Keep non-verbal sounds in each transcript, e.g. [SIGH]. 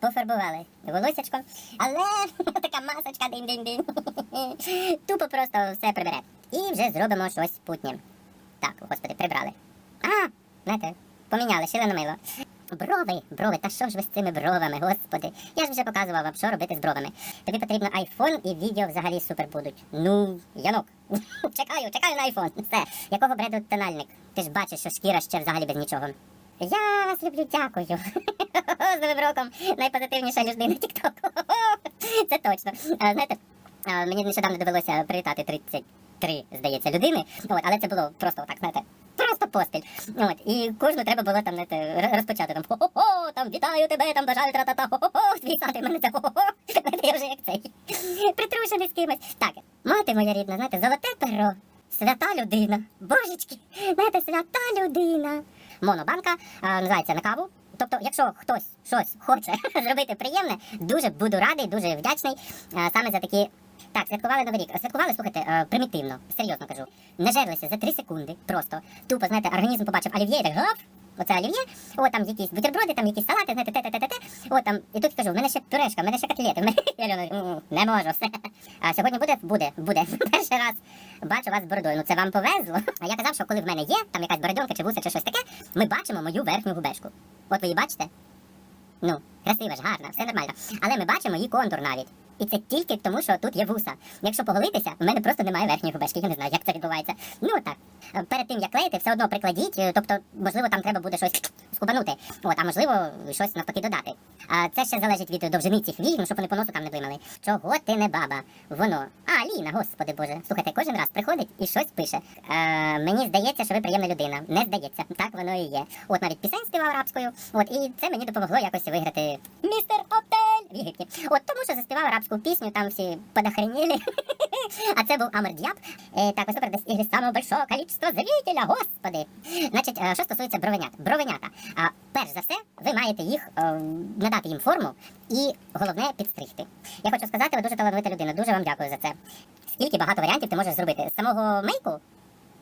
пофарбували волосячко, але [LAUGHS] така масочка динь-динь-динь. [LAUGHS] Тупо просто все прибере. І вже зробимо щось путнє. Так, господи, прибрали. А, знаєте, поміняли, шили на мило. Брови, брови, та що ж ви з цими бровами, господи? Я ж вже показував вам, що робити з бровами. Тобі потрібно айфон і відео взагалі супер будуть. Ну, Янок. [LAUGHS] чекаю, чекаю на айфон. Все. Якого бреду тональник? Ти ж бачиш, що шкіра ще взагалі без нічого. Я вас люблю, дякую. [LAUGHS] З новим роком найпозитивніша людина Тіктоку. [LAUGHS] Це точно. Знаєте, мені нещодавно довелося привітати 33, здається, людини. От, але це було просто так, знаєте. Просто поспіль. От, і кожну треба було там знаєте, розпочати там хо-хо-хо, там вітаю тебе, там бажаю тра-та-та, твій [LAUGHS] сад, мене це хо-хо-хо. Я вже як цей. Притрушений з кимось. Так, мати моя рідна, знаєте, золоте перо, свята людина. Божечки, знаєте, свята людина. Монобанка називається на каву. Тобто, якщо хтось щось хоче [LAUGHS] зробити приємне, дуже буду радий, дуже вдячний саме за такі. Так, святкували новий рік. Святкували, слухайте, е, примітивно, серйозно кажу. Не жерлися за 3 секунди. Просто тупо, знаєте, організм побачив олів'є, і так гав. Оце олів'є, от там якісь бутерброди, там якісь салати, знаєте, те, те, те, те, те. От там, і тут кажу, в мене ще пюрешка, в мене ще котлети, в мене [LAUGHS] Альона, не можу, все. А сьогодні буде? Буде, буде. [LAUGHS] Перший раз бачу вас з бородою. Ну це вам повезло. А я казав, що коли в мене є там якась бородонка чи вуса чи щось таке, ми бачимо мою верхню губешку. От ви її бачите? Ну, красива ж, гарна, все нормально. Але ми бачимо її контур навіть. І це тільки тому, що тут є вуса. Якщо поголитися, в мене просто немає верхньої губешки. Я не знаю, як це відбувається. Ну так. Е, Перед тим як клеїти, все одно прикладіть. е, Тобто, можливо, там треба буде щось скубанути. От, а можливо, щось навпаки додати. А це ще залежить від довжини цих вій, ну щоб вони по носу там не блимали. Чого ти не баба? Воно. А, Ліна, господи боже. Слухайте, кожен раз приходить і щось пише. Е, мені здається, що ви приємна людина. Не здається, так воно і є. От навіть пісень співав арабською. От і це мені допомогло якось виграти містер Отель в Єгипті. От тому, що заспівав арабську пісню, там всі подохреніли. [LAUGHS] А це був Амр Діаб. Е, так, ось десь ігри самого большого количества зрителя, господи. Значить, е, що стосується бровенят. Бровенята. Перш за все, ви маєте їх е, надати їм форму і головне підстригти. Я хочу сказати, ви дуже талановита людина. Дуже вам дякую за це. Скільки багато варіантів ти можеш зробити з самого мейку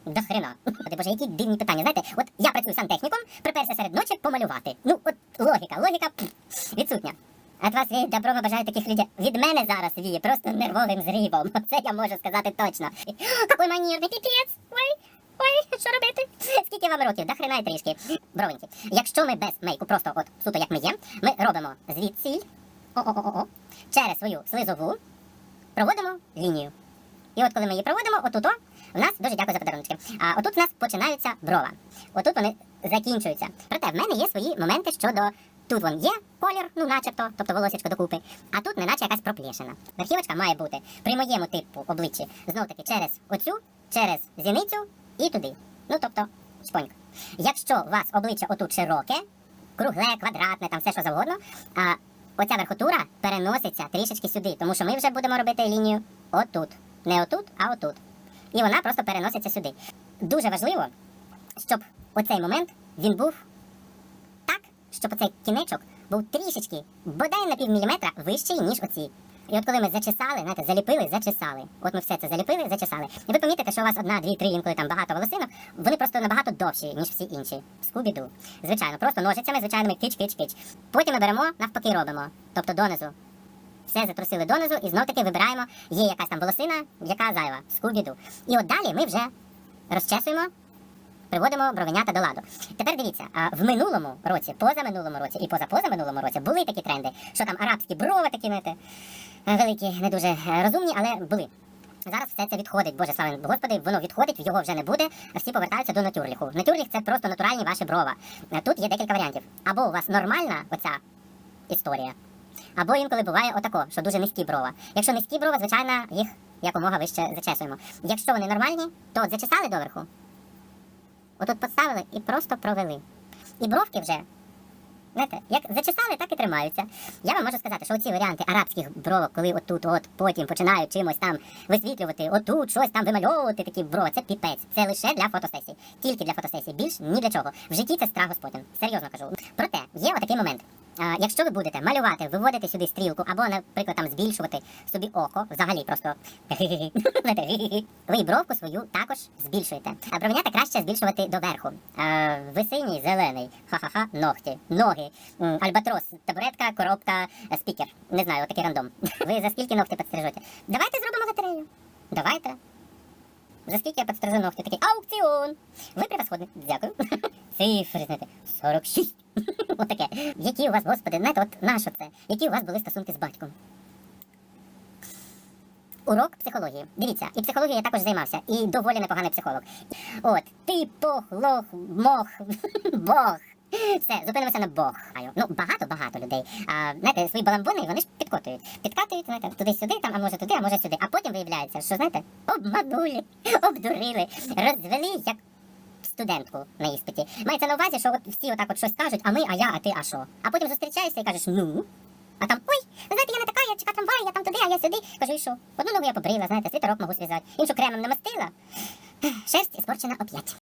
до хрена. Господи, боже, які дивні питання. Знаєте, от я працюю сантехніком, приперся серед ночі помалювати. Ну, от логіка, логіка відсутня. От вас віє добро бажаю таких людей. Від мене зараз віє просто нервовим зривом. [LAUGHS] Це я можу сказати точно. Какой манірний піпець! Ой, ой, що робити? Скільки вам років? Да хрена й трішки. Бровеньки. Якщо ми без мейку, просто от суто як ми є, ми робимо о-о-о-о, через свою слизову, проводимо лінію. І от коли ми її проводимо, отут, у нас дуже дякую за подарунки. А отут у нас починаються брова. Отут вони закінчуються. Проте в мене є свої моменти щодо. Тут вон є колір, ну начебто, тобто волосечко докупи, а тут неначе якась проплешина. Верхівочка має бути при моєму типу обличчі знов таки через оцю, через зіницю і туди. Ну тобто шпоньк. Якщо у вас обличчя отут широке, кругле, квадратне, там все що завгодно, а оця верхотура переноситься трішечки сюди, тому що ми вже будемо робити лінію отут. Не отут, а отут. І вона просто переноситься сюди. Дуже важливо, щоб оцей момент він був щоб оцей кінечок був трішечки, бодай на пів міліметра вищий, ніж оці. І от коли ми зачесали, знаєте, заліпили, зачесали. От ми все це заліпили, зачесали. І ви помітите, що у вас одна, дві, три, інколи там багато волосинок, вони просто набагато довші, ніж всі інші. Скубіду. Звичайно, просто ножицями, звичайними кич-кич-кич. Потім ми беремо, навпаки робимо. Тобто донизу. Все затрусили донизу і знов таки вибираємо, є якась там волосина, яка зайва, скубіду. І от далі ми вже розчесуємо приводимо бровенята до ладу. Тепер дивіться, а в минулому році, позаминулому році і позапозаминулому році були такі тренди, що там арабські брови такі знаєте, великі, не дуже е, розумні, але були. Зараз все це відходить, Боже слава Господи, воно відходить, його вже не буде, всі повертаються до натюрліху. Натюрліх це просто натуральні ваші брова. Е, Тут є декілька варіантів. Або у вас нормальна оця історія, або інколи буває отако, що дуже низькі брова. Якщо низькі брова, звичайно, їх якомога вище зачесуємо. Якщо вони нормальні, то зачесали доверху, Отут поставили і просто провели. І бровки вже, знаєте, як зачесали, так і тримаються. Я вам можу сказати, що оці варіанти арабських бровок, коли отут, от потім починають чимось там висвітлювати, отут щось там вимальовувати, такі брови, це піпець. Це лише для фотосесій. Тільки для фотосесій. Більш ні для чого. В житті це страх господин. Серйозно кажу. Проте є отакий момент. Якщо ви будете малювати, виводити сюди стрілку, або, наприклад, там збільшувати собі око, взагалі просто [LAUGHS] [LAUGHS] ви бровку свою також збільшуєте. А бровенята краще збільшувати доверху. Ви синій, зелений, ха-ха-ха, ногті, ноги, альбатрос, табуретка, коробка, спікер. Не знаю, отакий рандом. [LAUGHS] Ви за скільки ногті підстрижете? Давайте зробимо лотерею. Давайте. За скільки я підстрижу ногті? Такий аукціон. Ви превосходні. Дякую. Цифри, знаєте, 46. Отаке. Які у вас, господи, знаєте, от на що це? Які у вас були стосунки з батьком? Урок психології. Дивіться, і психологією я також займався, і доволі непоганий психолог. От, ти пох, мох, [LAUGHS] бог. Все, зупинимося на Бог. Ну, багато-багато людей. А, знаєте, свої баламбони вони ж підкотують. Підкатують, знаєте, туди-сюди, там, а може туди, а може сюди. А потім виявляється, що, знаєте, обманули, [LAUGHS] обдурили, розвели як студентку на іспиті. Мається на увазі, що от всі отак от щось кажуть, а ми, а я, а ти, а що? А потім зустрічаєшся і кажеш, ну. А там, ой, знаєте, я не така, я чекаю трамвай, я там туди, а я сюди. Кажу, і що? Одну ногу я побрила, знаєте, світорок можу зв'язати, іншу кремом намастила. Шерсть іспорчена оп'ять.